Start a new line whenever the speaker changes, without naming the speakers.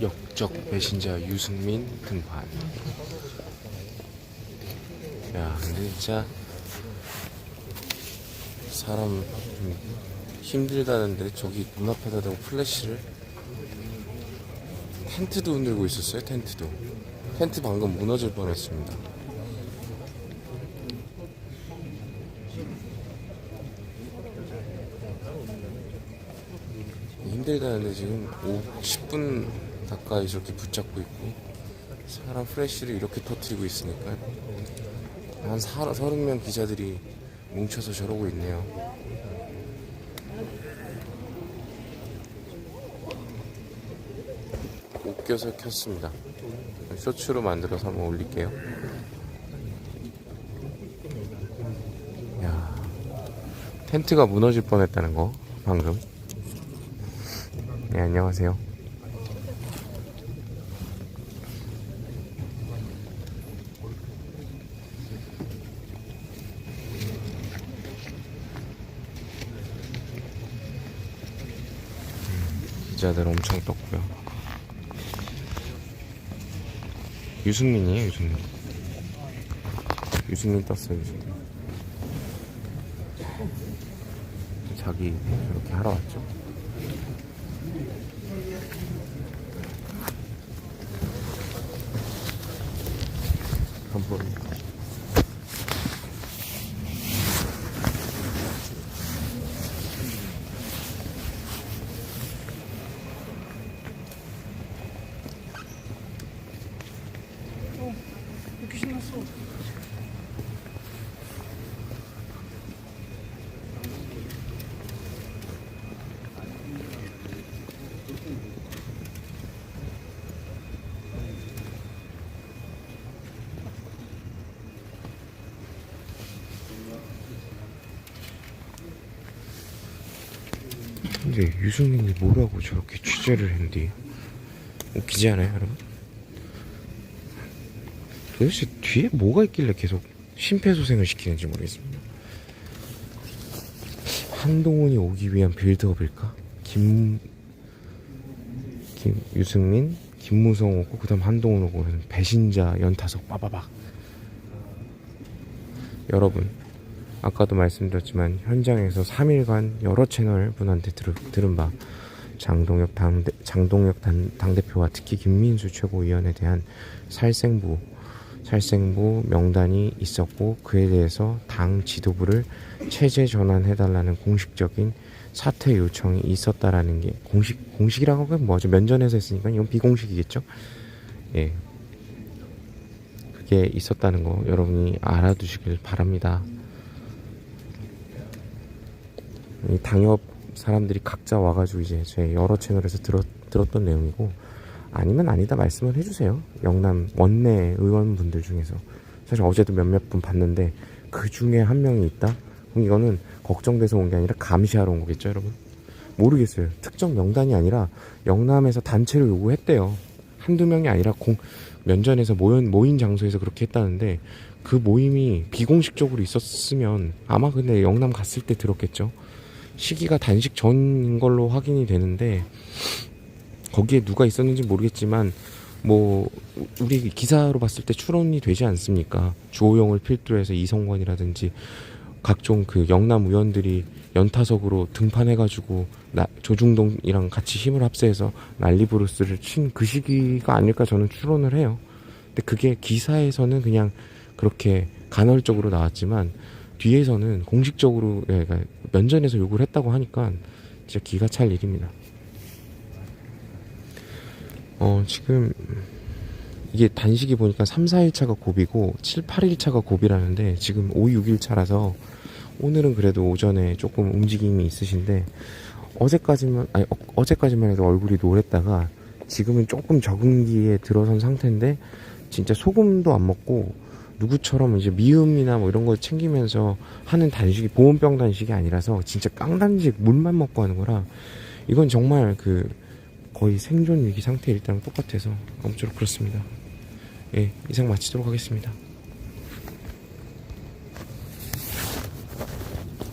역적 배신자 유승민 등판. 야 근데 진짜 사람 좀 힘들다는데 저기 눈앞에다 대고 플래시를 텐트도 흔들고 있었어요 텐트도. 텐트 방금 무너질 뻔했습니다. 힘들다는데 지금 5, 10분 가까이 저렇게 붙잡고 있고 사람 프레쉬를 이렇게 터트리고 있으니까 한 30명 기자들이 뭉쳐서 저러고 있네요. 웃겨서 켰습니다. 쇼츠로 만들어서 한번 올릴게요. 야, 텐트가 무너질 뻔했다는 거 방금. 네, 안녕하세요. 기자들 엄청 떴고요. 유승민이에요, 유승민. 유승민 떴어요, 유승민. 자기 이렇게 하러 왔죠. 한번
이렇게 신났
근데 유승민이 뭐라고 저렇게 취재를 했는데 웃기지 않아요 여러분? 도대체 뒤에 뭐가 있길래 계속 심폐소생을 시키는지 모르겠습니다 한동훈이 오기 위한 빌드업일까? 김... 김 유승민, 김무성 오고 그 다음 한동훈 오고 배신자 연타석 빠바박 여러분 아까도 말씀드렸지만 현장에서 3일간 여러 채널 분한테 들, 들은 바 장동혁 당대, 장동혁 당, 당대표와 특히 김민수 최고위원에 대한 살생부 살생부 명단이 있었고 그에 대해서 당 지도부를 체제 전환해달라는 공식적인 사퇴 요청이 있었다라는 게 공식 공식이라고 하면 뭐죠? 면전에서 했으니까 이건 비공식이겠죠? 예. 그게 있었다는 거 여러분이 알아두시길 바랍니다. 이 당협 사람들이 각자 와가지고 이제 제 여러 채널에서 들었, 들었던 내용이고 아니면 아니다 말씀을 해주세요. 영남 원내 의원분들 중에서 사실 어제도 몇몇 분 봤는데 그 중에 한 명이 있다. 그럼 이거는 걱정돼서 온 게 아니라 감시하러 온 거겠죠, 여러분? 모르겠어요. 특정 명단이 아니라 영남에서 단체로 요구했대요. 한두 명이 아니라 공, 면전에서 모인, 모인 장소에서 그렇게 했다는데 그 모임이 비공식적으로 있었으면 아마 근데 영남 갔을 때 들었겠죠. 시기가 단식 전인 걸로 확인이 되는데 거기에 누가 있었는지 모르겠지만 뭐 우리 기사로 봤을 때 추론이 되지 않습니까? 주호영을 필두로 해서 이성권이라든지 각종 그 영남 의원들이 연타석으로 등판해가지고 나, 조중동이랑 같이 힘을 합세해서 난리브루스를 친 그 시기가 아닐까 저는 추론을 해요. 근데 그게 기사에서는 그냥 그렇게 간헐적으로 나왔지만 뒤에서는 공식적으로 예, 그러니까 면전에서 요구를 했다고 하니까 진짜 기가 찰 일입니다. 어 지금 이게 단식이 보니까 3, 4일 차가 고비고 7, 8일 차가 고비라는데 지금 5, 6일 차라서 오늘은 그래도 오전에 조금 움직임이 있으신데 어제까지만 아니 어, 어제까지만 해도 얼굴이 노랬다가 지금은 조금 적응기에 들어선 상태인데 진짜 소금도 안 먹고 누구처럼 이제 미음이나 뭐 이런 걸 챙기면서 하는 단식이 보온병 단식이 아니라서 진짜 깡단식 물만 먹고 하는 거라 이건 정말 그 거의 생존 위기 상태일 때랑 똑같아서 아무쪼록 그렇습니다. 예, 이상 마치도록 하겠습니다.